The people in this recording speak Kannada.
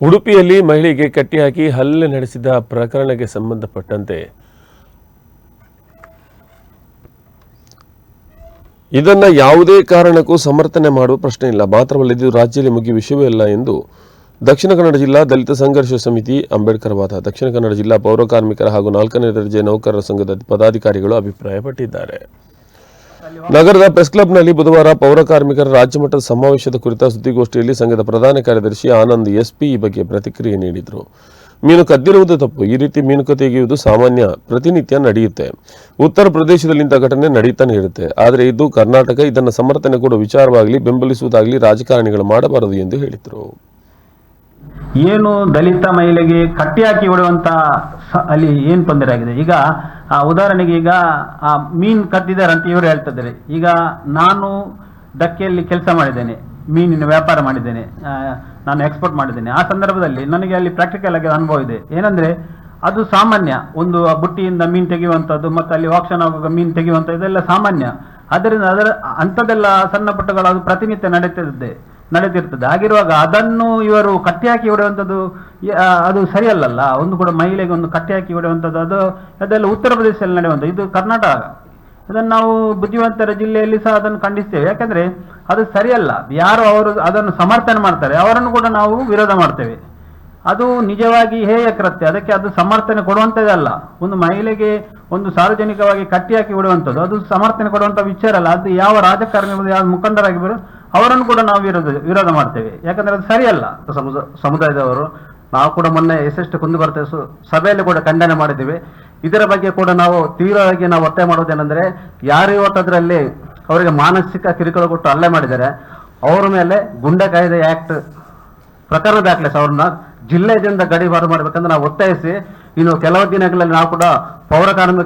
ಉಡುಪಿಯಲ್ಲಿ ಮಹಿಳೆಗೆ ಕಟ್ಟಿಹಾಕಿ ಹಲ್ಲೆ ನಡೆಸಿದ ಪ್ರಕರಣಕ್ಕೆ ಸಂಬಂಧಪಟ್ಟಂತೆ. ಇದನ್ನು ಯಾವುದೇ ಕಾರಣಕ್ಕೂ ಸಮರ್ಥನೆ ಮಾಡುವ ಪ್ರಶ್ನೆ ಇಲ್ಲ. ಮಾತ್ರವಲ್ಲ ಇದು ರಾಜ್ಯದಲ್ಲಿ ಮುಗಿಯ ವಿಷಯವೇ ಇಲ್ಲ ಎಂದು ದಕ್ಷಿಣ ಕನ್ನಡ ಜಿಲ್ಲಾ ದಲಿತ ಸಂಘರ್ಷ ಸಮಿತಿ ಅಂಬೇಡ್ಕರ್ ವಾದ. ದಕ್ಷಿಣ ಕನ್ನಡ ಜಿಲ್ಲಾ ಪೌರ ಕಾರ್ಮಿಕರ ಹಾಗೂ ನಾಲ್ಕನೇ ದರ್ಜೆ ನೌಕರರ ಸಂಘದ ಪದಾಧಿಕಾರಿಗಳು ಅಭಿಪ್ರಾಯಪಟ್ಟಿದ್ದಾರೆ. ನಗರದ ಪ್ರೆಸ್ ಕ್ಲಬ್ನಲ್ಲಿ ಬುಧವಾರ ಪೌರ ಕಾರ್ಮಿಕರ ರಾಜ್ಯಮಟ್ಟದ ಸಮಾವೇಶದ ಕುರಿತ ಸುದ್ದಿಗೋಷ್ಠಿಯಲ್ಲಿ ಸಂಘದ ಪ್ರಧಾನ ಕಾರ್ಯದರ್ಶಿ ಆನಂದ್ ಎಸ್ಪಿ ಈ ಬಗ್ಗೆ ಪ್ರತಿಕ್ರಿಯೆ ನೀಡಿದರು. ಮೀನು ಕದ್ದಿರುವುದು ತಪ್ಪು. ಈ ರೀತಿ ಮೀನು ತೆಗೆಯುವುದು ಸಾಮಾನ್ಯ ಪ್ರತಿನಿತ್ಯ ನಡೆಯುತ್ತೆ. ಉತ್ತರ ಪ್ರದೇಶದಲ್ಲಿ ಇಂಥ ಘಟನೆ ನಡೀತಾನೆ ಇರುತ್ತೆ. ಆದರೆ ಇದು ಕರ್ನಾಟಕ ಇದನ್ನು ಸಮರ್ಥನೆ ಕೊಡುವ ವಿಚಾರವಾಗಲಿ, ಬೆಂಬಲಿಸುವುದಾಗಲಿ ರಾಜಕಾರಣಿಗಳು ಮಾಡಬಾರದು ಎಂದು ಹೇಳಿದರು. ಏನು ದಲಿತ ಮಹಿಳೆಗೆ ಕಟ್ಟಿ ಹಾಕಿ ಹೊಡೆಯುವಂತ ಅಲ್ಲಿ ಏನು ತೊಂದರೆ ಆಗಿದೆ? ಈಗ, ಆ, ಉದಾಹರಣೆಗೆ ಈಗ, ಆ, ಮೀನ್ ಕದ್ದಿದ್ದಾರೆ ಅಂತ ಇವರು ಹೇಳ್ತಿದ್ದಾರೆ. ಈಗ ನಾನು ದಕ್ಕೆಯಲ್ಲಿ ಕೆಲಸ ಮಾಡಿದ್ದೇನೆ, ಮೀನಿನ ವ್ಯಾಪಾರ ಮಾಡಿದ್ದೇನೆ ನಾನು ಎಕ್ಸ್ಪೋರ್ಟ್ ಮಾಡಿದ್ದೇನೆ. ಆ ಸಂದರ್ಭದಲ್ಲಿ ನನಗೆ ಅಲ್ಲಿ ಪ್ರಾಕ್ಟಿಕಲ್ ಆಗಿ ಅನುಭವ ಇದೆ. ಏನಂದ್ರೆ, ಅದು ಸಾಮಾನ್ಯ. ಒಂದು ಬುಟ್ಟಿಯಿಂದ ಮೀನು ತೆಗೆಯುವಂಥದ್ದು ಮತ್ತು ಅಲ್ಲಿ ಆಕ್ಷನ್ ಆಗುವಾಗ ಮೀನು ತೆಗೆಯುವಂಥ ಇದೆಲ್ಲ ಸಾಮಾನ್ಯ. ಅದರಿಂದ ಅದರ, ಅಂಥದ್ದೆಲ್ಲ ಸಣ್ಣ ಪುಟ್ಟಗಳು ಅದು ಪ್ರತಿನಿತ್ಯ ನಡೀತಿರುತ್ತೆ ನಡೆದಿರ್ತದೆ. ಹಾಗಿರುವಾಗ ಅದನ್ನು ಇವರು ಕಟ್ಟಿ ಹಾಕಿ ಹೊಡೆಯುವಂಥದ್ದು ಅದು ಸರಿಯಲ್ಲಲ್ಲ. ಒಂದು ಕೂಡ ಮಹಿಳೆಗೆ ಒಂದು ಕಟ್ಟಿ ಹಾಕಿ ಹೊಡೆಯುವಂಥದ್ದು, ಅದು, ಅದೆಲ್ಲ ಉತ್ತರ ಪ್ರದೇಶದಲ್ಲಿ ನಡೆಯುವಂಥದ್ದು. ಇದು ಕರ್ನಾಟಕ. ಅದನ್ನು ನಾವು ಬುದ್ಧಿವಂತರ ಜಿಲ್ಲೆಯಲ್ಲಿ ಸಹ ಅದನ್ನು ಖಂಡಿಸ್ತೇವೆ. ಯಾಕೆಂದರೆ ಅದು ಸರಿಯಲ್ಲ. ಯಾರು ಅವರು ಅದನ್ನು ಸಮರ್ಥನೆ ಮಾಡ್ತಾರೆ. ಅವರನ್ನು ಕೂಡ ನಾವು ವಿರೋಧ ಮಾಡ್ತೇವೆ. ಅದು ನಿಜವಾಗಿ ಹೇಯ ಕೃತ್ಯ. ಅದಕ್ಕೆ ಅದು ಸಮರ್ಥನೆ ಕೊಡುವಂಥದ್ದಲ್ಲ. ಒಂದು ಮಹಿಳೆಗೆ ಒಂದು ಸಾರ್ವಜನಿಕವಾಗಿ ಕಟ್ಟಿ ಹಾಕಿ ಬಿಡುವಂಥದ್ದು ಅದು ಸಮರ್ಥನೆ ಕೊಡುವಂಥ ವಿಚಾರ ಅಲ್ಲ. ಅದು ಯಾವ ರಾಜಕಾರಣಿಗಳು ಯಾವ ಮುಖಂಡರಾಗಿ ಬರೋ ಅವರನ್ನು ಕೂಡ ನಾವು ವಿರೋಧ ವಿರೋಧ ಮಾಡ್ತೇವೆ. ಯಾಕಂದ್ರೆ ಅದು ಸರಿಯಲ್ಲ. ಸಮುದಾಯ ಸಮುದಾಯದವರು. ನಾವು ಕೂಡ ಮೊನ್ನೆ ಎಷ್ಟೆಷ್ಟು ಕುಂದು ಬರ್ತೇವೆ ಸಭೆಯಲ್ಲಿ ಕೂಡ ಖಂಡನೆ ಮಾಡಿದ್ದೇವೆ. ಇದರ ಬಗ್ಗೆ ಕೂಡ ನಾವು ತೀವ್ರವಾಗಿ ನಾವು ಒತ್ತಾಯ ಮಾಡೋದೇನೆಂದ್ರೆ ಯಾರು ಇವತ್ತು ಅದರಲ್ಲಿ ಅವರಿಗೆ ಮಾನಸಿಕ ಕಿರುಕುಳ ಕೊಟ್ಟು ಹಲ್ಲೆ ಮಾಡಿದ್ದಾರೆ, ಅವರ ಮೇಲೆ ಗುಂಡ ಕಾಯ್ದೆ ಆಕ್ಟ್ ಪ್ರಕರಣ ದಾಖಲಿಸಿ ಅವ್ರನ್ನ ಜಿಲ್ಲೆಯಿಂದ ಗಡಿಬಾರು ಮಾಡ್ಬೇಕಂದ್ರೆ ನಾವು ಒತ್ತಾಯಿಸಿ, ಇನ್ನು ಕೆಲವು ದಿನಗಳಲ್ಲಿ ನಾವು ಕೂಡ ಪೌರ ಕಾರ್ಮಿಕ